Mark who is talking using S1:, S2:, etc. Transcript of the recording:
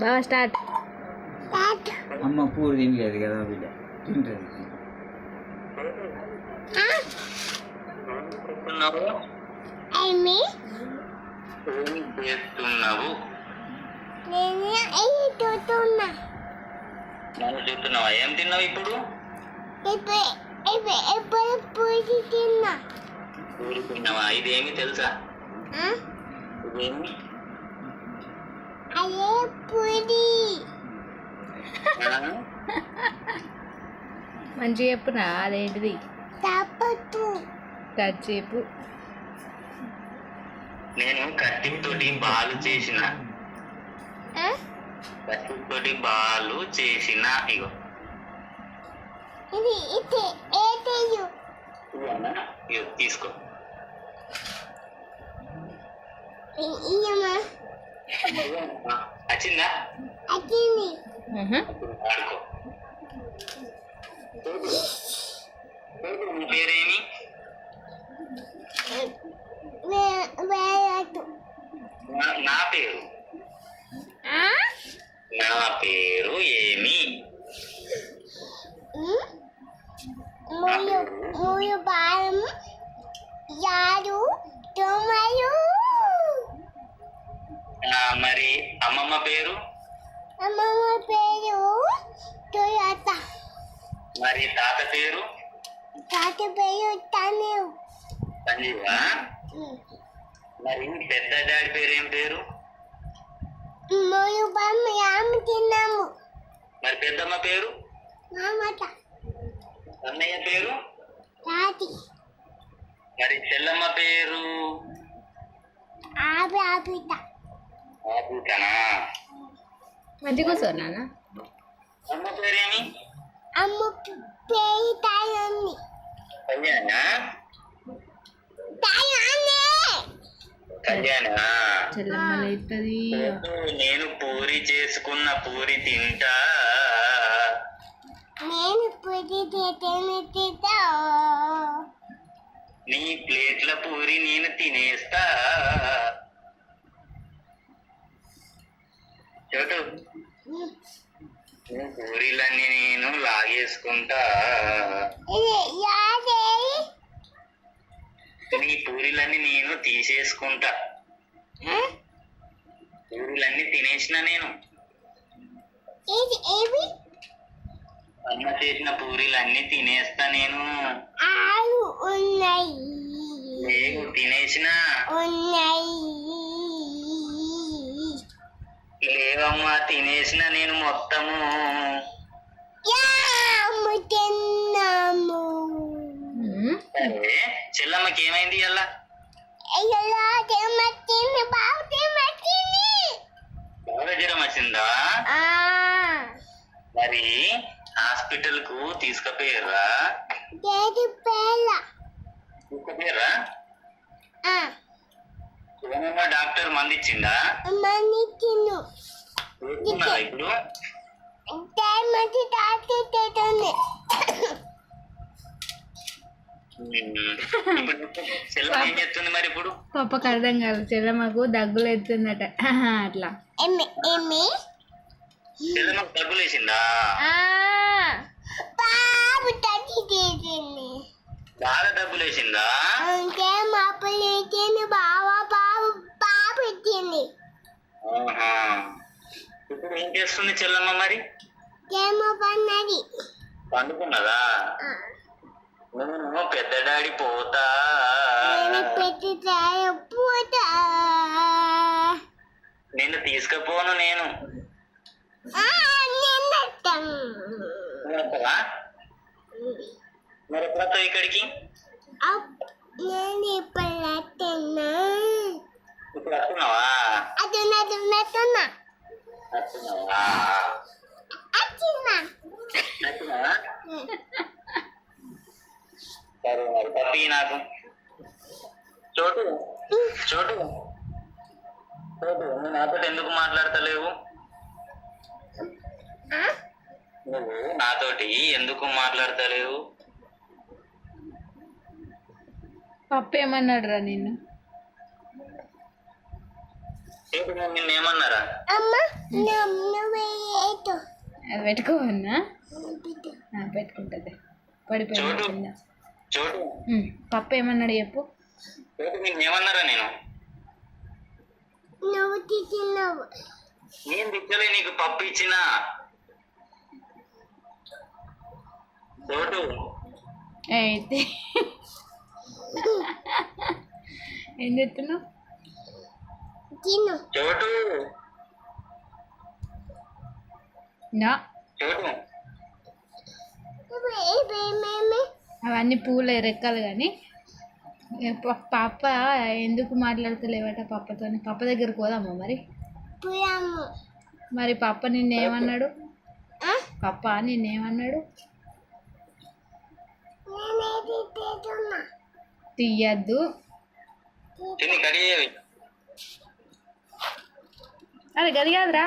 S1: బాగా స్టార్ట్.
S2: అమ్మ పూరు తినలేదు కదా బిడ్డ. తింటుంది.
S3: చేస్తున్నావు ఏం చేస్తున్నావు ఏం తిన్నావు ఇప్పుడు? పూరి తిన్నావా? ఇదేమి తెలుసా? ఇదేమి?
S4: పూరి
S3: ఆ?
S1: మంచిగా చెప్పునా? అదేంటిది?
S4: తప్పదు.
S1: టచ్ చెప్పు.
S3: నేను కత్తితోటి బాలు చేసిన? కత్తితోటి బాలు చేసిన ఇగో.
S4: ఇది ఇది
S3: ఇదేనా? ఇగో తీసుకో.
S4: ఇయ్యమ్మా.
S3: ఆ, వచ్చిందా
S4: అదిని
S1: ఆహా.
S3: ఆడుకో నీ పేరేమి
S4: వేయదు
S3: నా- నా పేరు నా పేరు ఏమి
S4: మూడు మూడు బాలం యారు తొమ్మిది
S3: మరి అమ్మమ్మ పేరు?
S4: అమ్మమ్మ పేరు టొయోటా.
S3: మరి తాత పేరు?
S4: తాత పేరు తను
S3: సంజీవా మరి పెద్ద డాడీ పేరు ఏం పేరు?
S4: తిన్నాము.
S3: మరి పెద్దమ్మ పేరు? అన్నయ్య పేరు?
S4: తాతి
S3: మరి చెల్లమ్మ పేరు?
S4: ఆపి ఆపిట
S1: కూర్చో నాన్న.
S3: అమ్మ పేరేమి?
S4: అమ్మ పేరు తాయన్ని
S3: కళ్యాణా?
S4: తాయన్నే
S3: కళ్యాణా? నేను పూరి చేసుకున్న పూరి తింటా.
S4: నేను తిని తింటా.
S3: నీ ప్లేట్ల పూరి నేను తినేస్తా చోటు నీ పూరీలన్నీ నేను లాగేసుకుంటా. నీ పూరీలన్నీ నేను తీసేసుకుంటా. పూరీలన్నీ తినేసిన నేను. అమ్మ చేసిన పూరీలన్నీ తినేస్తా నేను.
S4: ఉన్నాయి.
S3: తినేసిన?
S4: ఉన్నాయి.
S3: లేవమ్మా తినేసిన నేను మొత్తము.
S4: తిన్నాము.
S3: చెల్లమ్మకి ఏమైంది అలా? జ్వరం వచ్చిందా?
S4: ఆ.
S3: మరి హాస్పిటల్కు తీసుకుపోయారా తీసుకుపోయారా? ఏమన్నా డాక్టర్ మంది ఇచ్చిందా ఇప్పుడు?
S1: పప్పకి అర్థం కాదు చెల్లమ్మకు దగ్గులు ఎత్తుందట అట్లా.
S3: డబ్బులు వేసిందా బాగా డబ్బులు వేసిందా
S4: అంటే మా
S3: ఆహా. ఇప్పుడు ఏం చేస్తుంది చెల్లమ్మ మరి?
S4: ఏమో పన్నది
S3: పండుకున్నదా? నేను పెద్ద డాడీ పోతా.
S4: నేను పెట్టి పూట
S3: నిన్ను తీసుకుపోను నేను. నువ్వు? మరి ఎప్పుడు ఇక్కడికి?
S4: నేను ఇప్పుడు
S3: ఇప్పుడు వస్తున్నావా
S4: అది నది నట్టున్నా
S3: వస్తున్నావా
S4: అచ్చిన్నా
S3: వస్తున్నావా సరే మరి పప్పి నాకు చోటు చోటు చోటు నువ్వు నాతో ఎందుకు మాట్లాడతలేవు నువ్వు నాతోటి ఎందుకు మాట్లాడతలేవు
S1: పప్పు ఏమన్నాడు రా నిన్ను
S3: చోటు నిన్నేమన్నారా?
S4: అమ్మ నమ్
S1: అది పెట్టుకోవన్నా పెట్టుకుంటుంది. పడిపోయింది పప్పు ఏమన్నాడు చెప్పు.
S3: ఏమన్నారా నేను?
S4: నువ్వు తిన్నావు
S3: నేను తిట్టలే నీకు పప్పు ఇచ్చిన. చోటు.
S1: అయితే. ఏం చెప్తున్నావు
S4: తిను
S3: చోటు
S4: మేమే
S1: అవన్నీ పూల రెక్కలు కానీ పాప ఎందుకు మాట్లాడతలేవట పాపతో పాప దగ్గరికి పోదామా మరి? మరి పాప నిన్నేమన్నాడు? పాప నిన్నేమన్నాడు? తీయద్దు అరే గది కాదురా.